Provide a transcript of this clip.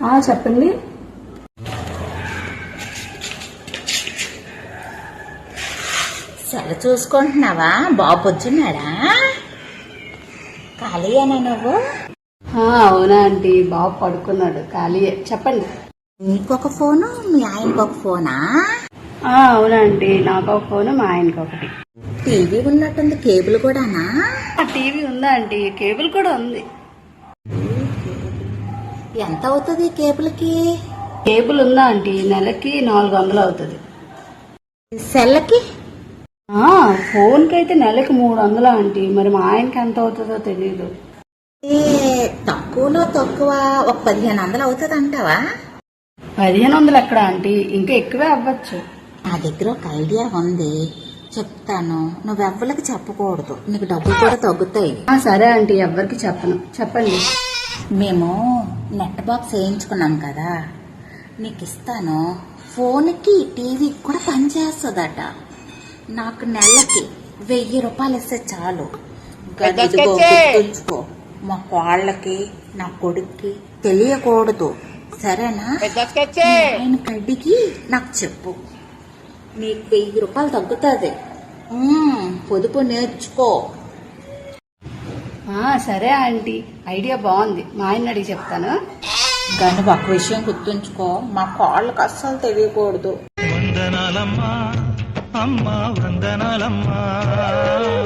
ఆ, చెప్పండి. సెల చూసుకుంటున్నావా? బాబు వచ్చున్నాడా? ఖాళీయేనా నువ్వు? అవునా ఆంటీ బాబు పడుకున్నాడు ఖాళీయే. చెప్పండి. నీకొక ఫోను మీ ఆయనకు ఒక ఫోనా అవునా ఆంటీ నాకు ఒక ఫోన్ మా ఆయనకి ఒకటి టీవీ ఉన్నట్టుంది కేబుల్ కూడానా? ఆ, టీవీ ఉందా ఆంటీ కేబుల్ కూడా ఉంది. ఎంత అవుతుంది కేబుల్కి? కేబుల్ ఉందా ఆంటీ? నెలకి నాలుగు వందలు అవుతుంది సెల్లకి? ఫోన్కి అయితే నెలకి మూడు వందలు ఆంటీ. మరి మా ఆయనకి ఎంత అవుతుందో తెలియదు ఏ తక్కువలో తక్కువ ఒక పదిహేను వందలు అవుతుంది అంటావా పదిహేను వందలు ఎక్కడ ఆంటీ? ఇంకా ఎక్కువే అవ్వచ్చు. నా దగ్గర ఒక ఐడియా ఉంది. చెప్తాను. నువ్వెవ్వరికి చెప్పకూడదు. నీకు డబ్బులు కూడా తగ్గుతాయి. ఆ, సరే ఆంటీ. ఎవ్వరికి చెప్పను. చెప్పండి. మేము నెట్ బాక్స్ వేయించుకున్నాం కదా. నీకు ఇస్తాను ఫోన్కి టీవీకి కూడా పనిచేస్తుందట నాకు నెలకి వెయ్యి రూపాయలు ఇస్తే చాలు. గుర్తుంచుకో. మా కోళ్ళకి నా కొడుక్కి తెలియకూడదు. సరేనా? ఆయన కడిగి నాకు చెప్పు. నీకు వెయ్యి రూపాయలు తగ్గుతుంది. పొదుపు నేర్చుకో. సరే ఆంటీ. ఐడియా బాగుంది. మా ఆయన అడిగి చెప్తాను. కానీ ఒక విషయం గుర్తుంచుకో. మా కాళ్ళకి అస్సలు తెలియకూడదు. వందనాలమ్మా అమ్మా వందనాలమ్మా వందనాలమ్మా.